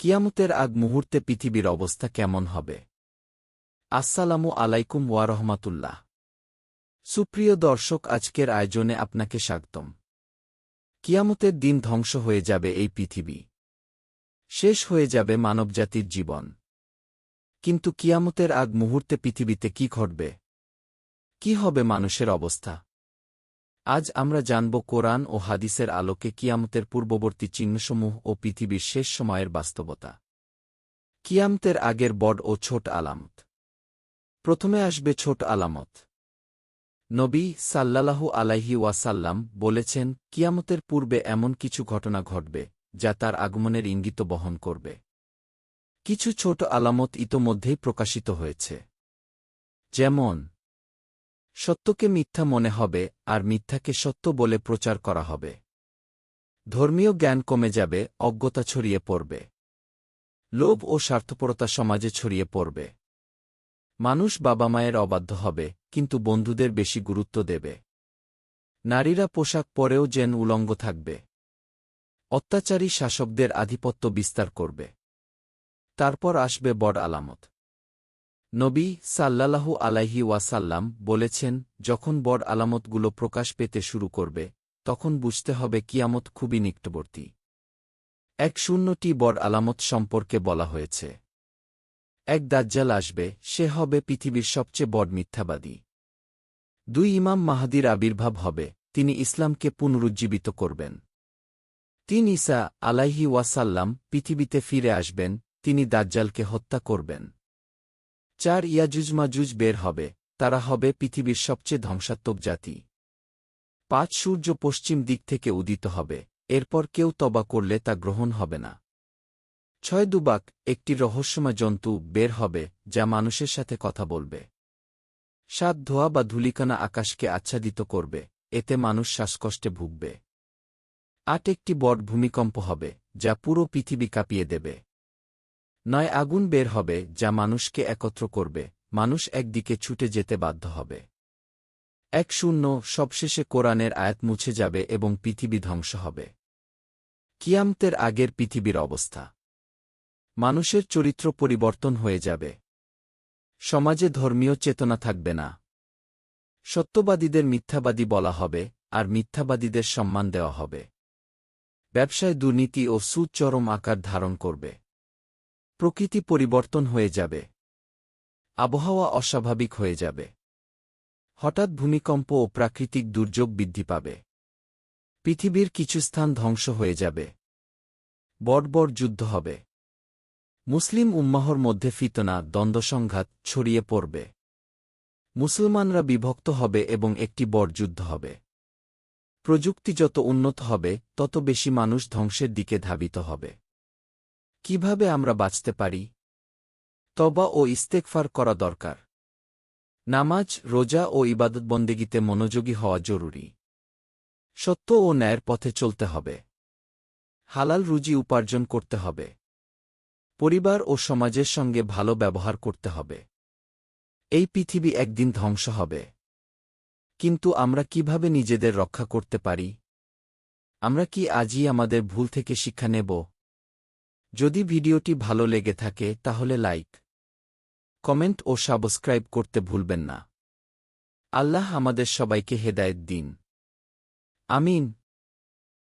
কিয়ামতের আগ মুহূর্তে পৃথিবীর অবস্থা কেমন হবে? আসসালামু আলাইকুম ওয়ারহমাতুল্লাহ সুপ্রিয় দর্শক, আজকের আয়োজনে আপনাকে স্বাগতম। কিয়ামতের দিন ধ্বংস হয়ে যাবে এই পৃথিবী। শেষ হয়ে যাবে মানবজাতির জীবন। কিন্তু কিয়ামতের আগ মুহূর্তে পৃথিবীতে কি ঘটবে? কি হবে মানুষের অবস্থা? আজ আমরা জানব কোরআন ও হাদিসের আলোকে কিয়ামতের পূর্ববর্তী চিহ্নসমূহ ও পৃথিবীর শেষ সময়ের বাস্তবতা। কিয়ামতের আগের বড ও ছোট আলামত। প্রথমে আসবে ছোট আলামত। নবী সাল্লাল্লাহু আলাইহি ওয়াসাল্লাম বলেছেন, কিয়ামতের পূর্বে এমন কিছু ঘটনা ঘটবে, যা তার আগমনের ইঙ্গিত বহন করবে। কিছু ছোট আলামত ইতোমধ্যেই প্রকাশিত হয়েছে। যেমন সত্যকে মিথ্যা মনে হবে, আর মিথ্যাকে সত্য বলে প্রচার করা হবে। ধর্মীয় জ্ঞান কমে যাবে, অজ্ঞতা ছড়িয়ে পড়বে। লোভ ও স্বার্থপরতা সমাজে ছড়িয়ে পড়বে। মানুষ বাবা মায়ের অবাধ্য হবে, কিন্তু বন্ধুদের বেশি গুরুত্ব দেবে। নারীরা পোশাক পরেও যেন উলঙ্গ থাকবে। অত্যাচারী শাসকদের আধিপত্য বিস্তার করবে। তারপর আসবে বড় আলামত। নবী সাল্লাল্লাহু আলাইহি ওয়াসাল্লাম বলেছেন, যখন বড় আলামতগুলো প্রকাশ পেতে শুরু করবে, তখন বুঝতে হবে কিয়ামত খুবই নিকটবর্তী। এক শূন্যটি বড় আলামত সম্পর্কে বলা হয়েছে। এক দাজ্জাল আসবে, সে হবে পৃথিবীর সবচেয়ে বড় মিথ্যাবাদী। দুই ইমাম মাহাদির আবির্ভাব হবে, তিনি ইসলামকে পুনরুজ্জীবিত করবেন। তিন ঈসা আলাইহি ওয়াসাল্লাম পৃথিবীতে ফিরে আসবেন, তিনি দাজ্জালকে হত্যা করবেন। চার ইয়াজুজমাজুজ বের হবে, তারা হবে পৃথিবীর সবচেয়ে ধ্বংসাত্মক জাতি। পাঁচ সূর্য পশ্চিম দিক থেকে উদিত হবে, এরপর কেউ তবা করলে তা গ্রহণ হবে না। ছয় দুবাক, একটি রহস্যময় জন্তু, বের হবে, যা মানুষের সাথে কথা বলবে। সাত ধোয়া বা ধুলিকানা আকাশকে আচ্ছাদিত করবে, এতে মানুষ শ্বাসকষ্টে ভুগবে। আট একটি বট ভূমিকম্প হবে, যা পুরো পৃথিবী কাঁপিয়ে দেবে। নয় আগুন বের হবে, যা মানুষকে একত্র করবে, মানুষ একদিকে ছুটে যেতে বাধ্য হবে। এক শূন্য, সবশেষে কোরআনের আয়াত মুছে যাবে এবং পৃথিবী ধ্বংস হবে। কিয়ামতের আগের পৃথিবীর অবস্থা। মানুষের চরিত্র পরিবর্তন হয়ে যাবে। সমাজে ধর্মীয় চেতনা থাকবে না। সত্যবাদীদের মিথ্যাবাদী বলা হবে, আর মিথ্যাবাদীদের সম্মান দেওয়া হবে। ব্যবসায় দুর্নীতি ও সুচরম আকার ধারণ করবে। প্রকৃতি পরিবর্তন হয়ে যাবে। আবহাওয়া অস্বাভাবিক হয়ে যাবে। হঠাৎ ভূমিকম্প ও প্রাকৃতিক দুর্যোগ বৃদ্ধি পাবে। পৃথিবীর কিছু স্থান ধ্বংস হয়ে যাবে। বড় যুদ্ধ হবে। মুসলিম উম্মাহর মধ্যে ফিতনা, দ্বন্দ্বসংঘাত ছড়িয়ে পড়বে। মুসলমানরা বিভক্ত হবে এবং একটি বড় যুদ্ধ হবে। প্রযুক্তি যত উন্নত হবে, তত বেশি মানুষ ধ্বংসের দিকে ধাবিত হবে। কীভাবে আমরা বাঁচতে পারি? তবা ও ইস্তেকফার করা দরকার। নামাজ, রোজা ও ইবাদতবন্দেগিতে মনোযোগী হওয়া জরুরি। সত্য ও ন্যায়ের পথে চলতে হবে। হালাল রুজি উপার্জন করতে হবে। পরিবার ও সমাজের সঙ্গে ভালো ব্যবহার করতে হবে। এই পৃথিবী একদিন ধ্বংস হবে। কিন্তু আমরা কীভাবে নিজেদের রক্ষা করতে পারি? আমরা কি আজই আমাদের ভুল থেকে শিক্ষা নেব? যদি ভিডিওটি ভালো লেগে থাকে, তাহলে লাইক, কমেন্ট ও সাবস্ক্রাইব করতে ভুলবেন না। আল্লাহ আমাদের সবাইকে হেদায়েত দিন। আমিন।